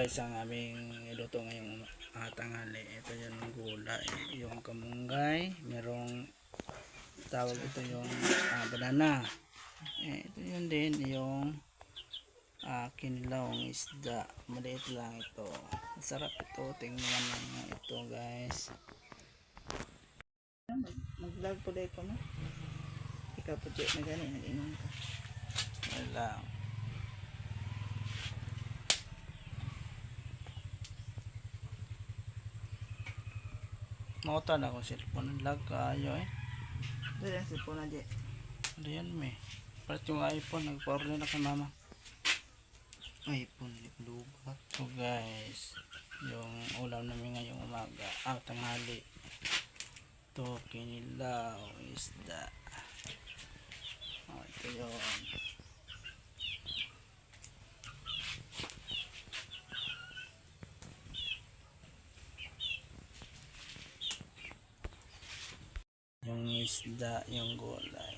guys ang aming iluto ngayong uh, tanghali. Ito yung gulay, yung kamunggay, merong tawag ito yung ah, banana. Eh, ito yun din yung uh, kinilawang isda. Maliit lang ito. Masarap ito. Tingnan naman ito guys. Mag-vlog po dahil ko mo. Ikaw po dyan na gani, nag-inom ka. Yan lang. Mautan ako cellphone. Lag kayo eh. Dali ang sipon na dyan. Ano yan may? Palit yung iPhone. Nagpa-order na kay mama. iPhone. Lugat. So guys. Yung ulam namin ngayong umaga. Ah, tanghali. Ito, kinilaw. Isda. Oh, ito yun. Yung isda, yung gulay.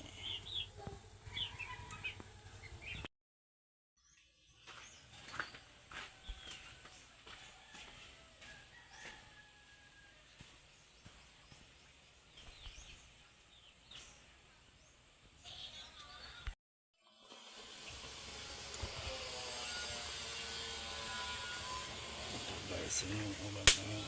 guys, yun yung ulam yung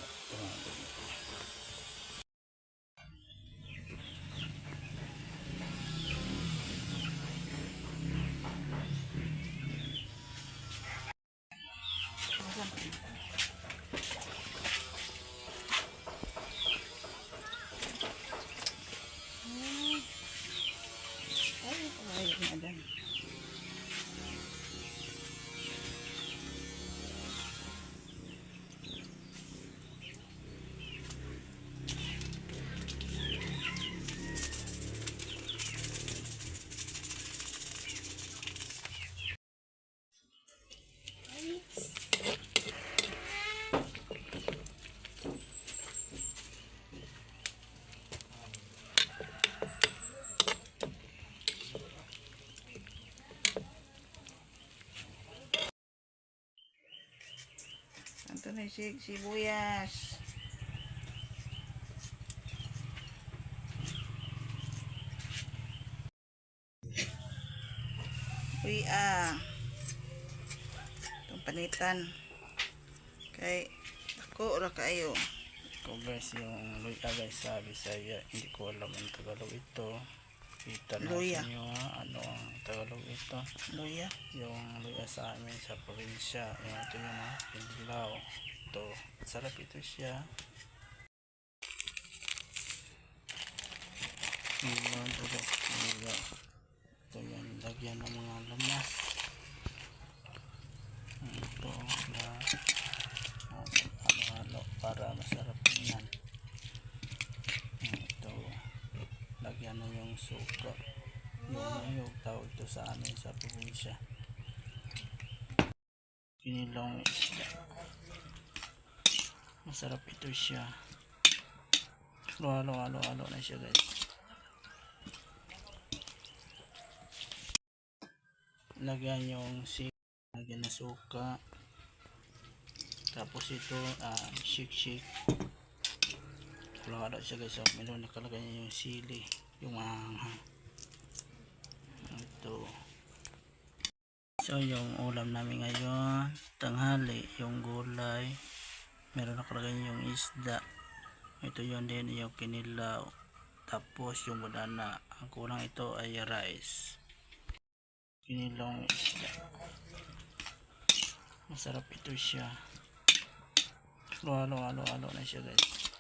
Si sibuyas. Uy ah. Itong panitan. Kay ako ra kayo. Ito guys, yung luya guys sa Bisaya. Hindi ko alam ang Tagalog ito. Kita Luya. natin ha, ano ang Tagalog ito. Luya. Yung luya sa amin sa probinsya. Yung ito yung ha, kinilaw. Ito, sarap ito siya. Ito yung lagyan ng mga lamas. Ito na ah, halo-halo para masarap yan. Ito, na yung suka. Yung yung tawag ito sa amin sa probinsya. Kinilong isda. Masarap ito siya. Halo, halo, halo na siya guys. Lagyan yung si lagyan na suka. Tapos ito, ah, shake shake. Halo, halo siya guys. So, meron nakalagay niya yung sili. Yung mahanghang. Ito. So, yung ulam namin ngayon, tanghali, yung gulay, meron nakalagay yung isda. Ito yun din yung kinilaw. Tapos yung banana. Ang kulang ito ay rice. Kinilawang isda. Masarap ito siya. Halo, halo, halo na siya guys.